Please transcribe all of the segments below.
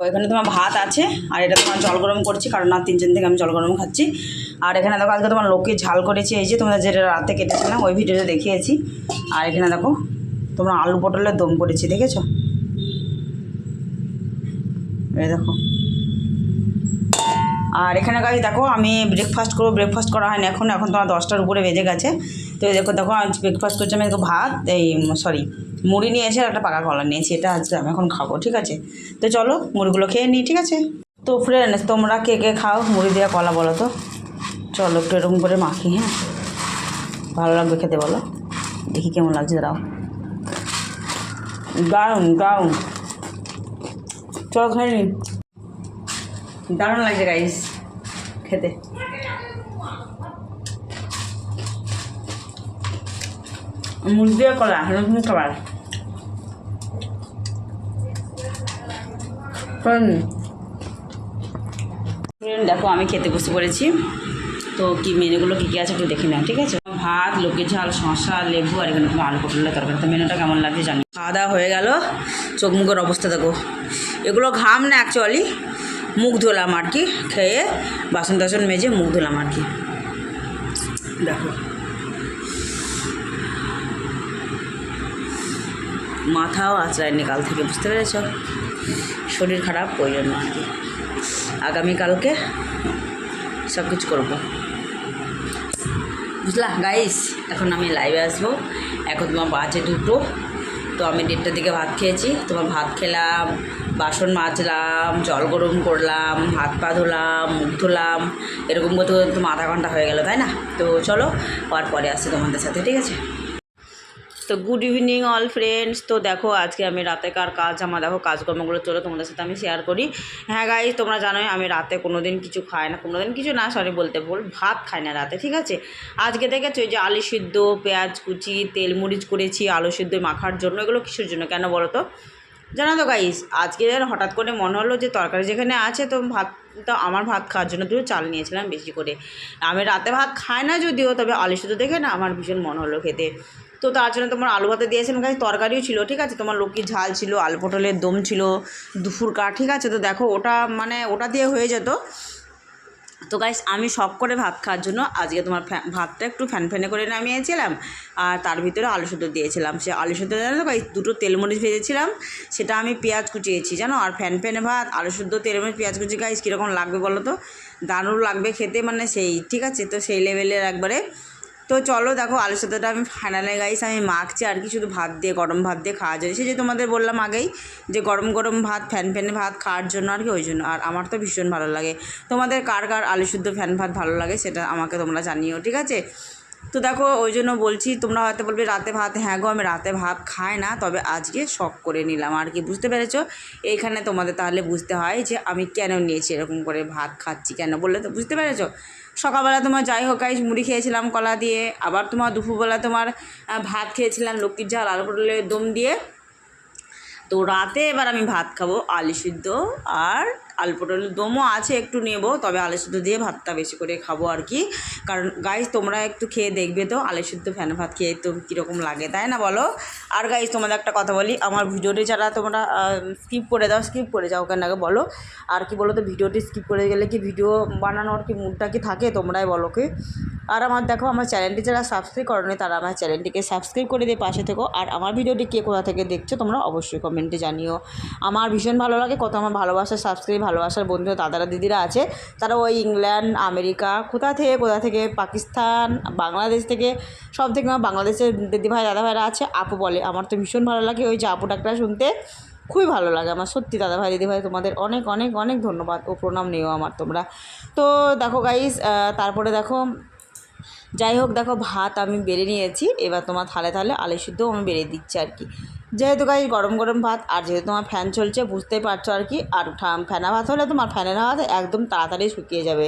তো এখানে তোমার ভাত আছে, আর এটা তোমার জল গরম করছি, কারণ না, তিনজন থেকে আমি জল গরম খাচ্ছি। আর এখানে দেখো, আজকে তোমার লোকে ঝাল করেছি, এই যে তোমরা যেটা রাতে কেটেছিলাম ওই ভিডিওতে দেখিয়েছি। আর এখানে দেখো, তোমরা আলু পটলের দম করেছি, দেখেছ? এই দেখো। আর এখানে গাছ দেখো, আমি ব্রেকফাস্ট করব ব্রেকফাস্ট করা হয়নি এখন এখন তোমার দশটার উপরে বেজে গেছে। তো দেখো দেখো, আজ ব্রেকফাস্ট করছি আমি ভাত, এই সরি মুড়ি নিয়েছি আর একটা পাকা কলা নিয়েছি এটা আজকে আমি এখন খাব, ঠিক আছে? তো চলো, মুড়িগুলো খেয়ে নিই, ঠিক আছে? তো ফ্রেন্ডস তোমরা কে কে খাও মুড়ি দেওয়া কলা বলো তো? চলো একটু এরকম করে মাখি হ্যাঁ? ভালো লাগবে খেতে বলো? দেখি কেমন লাগছে, দাঁড়াও। দারুণ দারুণ। চলো খেয়ে নিই দারুণ লাগছে গাইস খেতে। মুরগি দিয়ে কলা এরকম খাবার। দেখো, আমি খেতে বসে পড়েছি। তো কি মেনুগুলো কী কী আছে একটু দেখে নাও, ঠিক আছে? ভাত, লোকের ঝাল শশা লেবু, আর এখানে আলু পটলের তরকারি। তো মেনুটা কেমন লাগছে জানি। খাওয়া দাওয়া হয়ে গেল, চোখ মুখের অবস্থা দেখো। এগুলো ঘাম না অ্যাকচুয়ালি মুখ ধুলাম আর কি, খেয়ে বাসন টাসন মেজে মুখ ধুলাম আর কি। দেখো। মাথাও আঁচড়ায়নি কাল থেকে, বুঝতে পেরেছ? শরীর খারাপ, ওই জন্য আর কি। আগামীকালকে সব কিছু করব। বুঝলা? গাইস এখন আমি লাইভে আসব। এখন তোমার বাজে দুটো। তো আমি দেড়টার দিকে ভাত খেয়েছি। তোমার ভাত খেলাম, বাসন মাজলাম, জল গরম করলাম, হাত পা ধুলাম, মুখ ধুলাম, এরকম করতে করতে আধা ঘণ্টা হয়ে গেল, তাই না? তো চলো আর পরে আসছি তোমাদের সাথে, ঠিক আছে? তো গুড ইভিনিং অল ফ্রেন্ডস তো দেখো, আজকে আমি রাতে কার কাজ? আমার দেখো, কাজকর্মগুলো চলো, তোমাদের সাথে আমি শেয়ার করি। হ্যাঁ গাই তোমরা জানোই, আমি রাতে কোনো দিন কিছু খাই না কোনো দিন কিছু না সরি বলতে বল ভাত খাই না রাতে, ঠিক আছে? আজকে দেখেছ যে আলু সিদ্ধ, পেঁয়াজ কুচি, তেল মরিচ করেছি, আলু সিদ্ধ মাখার জন্য, এগুলো কিসের জন্য, কেন বলো তো? জানো তো গাইস আজকে হঠাৎ করে মনে হলো যে তরকারি যেখানে আছে, তো ভাত, তো আমার ভাত খাওয়ার জন্য দুটো চাল নিয়েছিলাম বেশি করে। আমি রাতে ভাত খাই না যদিও, তবে আলু সিদ্ধ দেখে না, আমার ভীষণ মনে হলো খেতে। তো তার জন্য তোমার আলু ভাতে দিয়েছিলাম গাছ তরকারিও ছিল, ঠিক আছে? তোমার লক্ষ্মীর ঝাল ছিল, আলু পটলের দম ছিল, দুপুর কা, ঠিক আছে? তো দেখো, ওটা মানে ওটা দিয়ে হয়ে যেত। তো গাইস আমি শখ করে ভাত খাওয়ার জন্য আজকে তোমার ভাতটা একটু ফ্যান ফ্যানে করে নামিয়েছিলাম, আর তার ভিতরে আলু সুদ্ধ দিয়েছিলাম। সে আলু সুদ্ধ জানো গাইস দুটো তেলমরিচ ভেজেছিলাম, সেটা আমি পেঁয়াজ কুচিয়েছি, জানো? আর ফ্যান ফ্যানে ভাত, আলু সুদ্ধ, তেলমরিচ, পেঁয়াজ কুচি গাইস কীরকম লাগবে বলো তো? দারুণ লাগবে খেতে মানে সেই, ঠিক আছে? তো সেই লেভেলের একবারে তো চলো দেখো আলু সেদ্ধটা আমি ফাইনালে গাইস আমি মাখছি, আর কি শুধু ভাত দিয়ে, গরম ভাত দিয়ে খাওয়া যায়। সে যে তোমাদের বললাম আগেই যে গরম গরম ভাত ফ্যান ফ্যানে ভাত খাওয়ার জন্য আর কি, ওই জন্য। আর আমার তো ভীষণ ভালো লাগে। তোমাদের কার কার আলু শুদ্ধ ফ্যান ভাত ভালো লাগে সেটা আমাকে তোমরা জানিও, ঠিক আছে? তো দেখো, ওই জন্য বলছি, তোমরা হয়তো বলবে, রাতে ভাত হ্যাঁ গো, আমি রাতে ভাত খাই না, তবে আজকে শখ করে নিলাম। আর কি, বুঝতে পেরেছ? এইখানে তোমাদের তাহলে বুঝতে হয় যে, আমি কেন নিয়েছি এরকম করে ভাত খাচ্ছি, কেন বললে তো বুঝতে পেরেছ? সকালবেলা তোমার যাই হোক আইস মুড়ি খেয়েছিলাম কলা দিয়ে, আবার তোমার দুপুরবেলা তোমার ভাত খেয়েছিলাম, লক্ষ্মীর ঝাল, আলু পটলের দম দিয়ে তো রাতে এবার আমি ভাত খাব, আলু সিদ্ধ আর আলু পটলের দমও আছে, একটু নেব, তবে আলু সিদ্ধ দিয়ে ভাতটা বেশি করে খাব আর কি। কারণ গাইজ তোমরা একটু খেয়ে দেখবে তো, আলু সিদ্ধ ফ্যান ভাত খেয়ে তো কীরকম লাগে, তাই না বলো? আর গাইজ তোমাদের একটা কথা বলি, আমার ভিডিওটি যারা তোমরা স্কিপ করে দাও স্কিপ করে যাও কেন আগে বলো। আর কি বলো তো, ভিডিওটি স্কিপ করে গেলে কি ভিডিও বানানোর কি মুডটা কি থাকে, তোমরাই বলো কি। আর আমার দেখো, আমার চ্যানেলটি যারা সাবস্ক্রাইব করনি তারা আমার চ্যানেলটিকে সাবস্ক্রাইব করে দিয়ে পাশে থেকো। আর আমার ভিডিওটি কে কোথা থেকে দেখছ তোমরা অবশ্যই কমেন্টে জানিও। আমার ভীষণ ভালো লাগে কত আমার ভালোবাসার সাবস্ক্রাইব ভালোবাসার বন্ধু দাদারা, দিদিরা আছে। তারা ওই ইংল্যান্ড, আমেরিকা, কোথা থেকে কোথা থেকে, পাকিস্তান, বাংলাদেশ থেকে, সব থেকে আমার বাংলাদেশের দিদিভাই, দাদাভাইরা আছে, আপু বলে। আমার তো ভীষণ ভালো লাগে ওই যে আপু ডাকটা শুনতে। খুবই ভালো লাগে আমার। সত্যি দাদা দাদাভাই, দিদিভাই, তোমাদের অনেক অনেক অনেক ধন্যবাদ ও প্রণাম নিও আমার তোমরা। তো দেখো গাইস তারপরে দেখো যাই হোক, দেখো ভাত আমি বেড়ে নিয়েছি। এবার তোমার থালে থালে আলু সিদ্ধ আমি বেড়ে দিচ্ছি আর কি। যেহেতু গাই গরম গরম ভাত, আর যেহেতু তোমার ফ্যান চলছে বুঝতেই পারছ আর কি। আর ফ্যানা ভাত হলে তোমার ফ্যানের ভাত একদম তাড়াতাড়ি শুকিয়ে যাবে।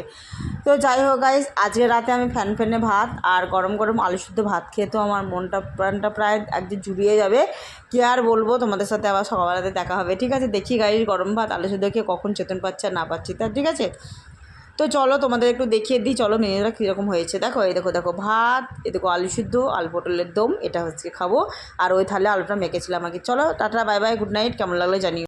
তো যাই হোক গাইজ আজকে রাতে আমি ফ্যান ফ্যানে ভাত আর গরম গরম আলু সিদ্ধ ভাত খেয়ে তো আমার মনটা, প্রাণটা প্রায় একদিন জুড়িয়ে যাবে। কি আর বলব, তোমাদের সাথে আবার সকালবেলাতে দেখা হবে। ঠিক আছে, দেখি গাইজ গরম ভাত, আলু সিদ্ধ খেয়ে কখন চেতন পাচ্ছে না পাচ্ছি তা, ঠিক আছে? তো চলো তোমাদের একটু দেখিয়ে দিই, চলো মেনুটা কীরকম হয়েছে। দেখো, এই দেখো দেখো, ভাত এ দেখো, আলু সিদ্ধ, আলু পটলের দম, এটা হচ্ছে খাব। আর ওই থালে আলুটা মেখেছিলাম আগে। চলো, tata, bye bye, good night, কেমন লাগল জানিও।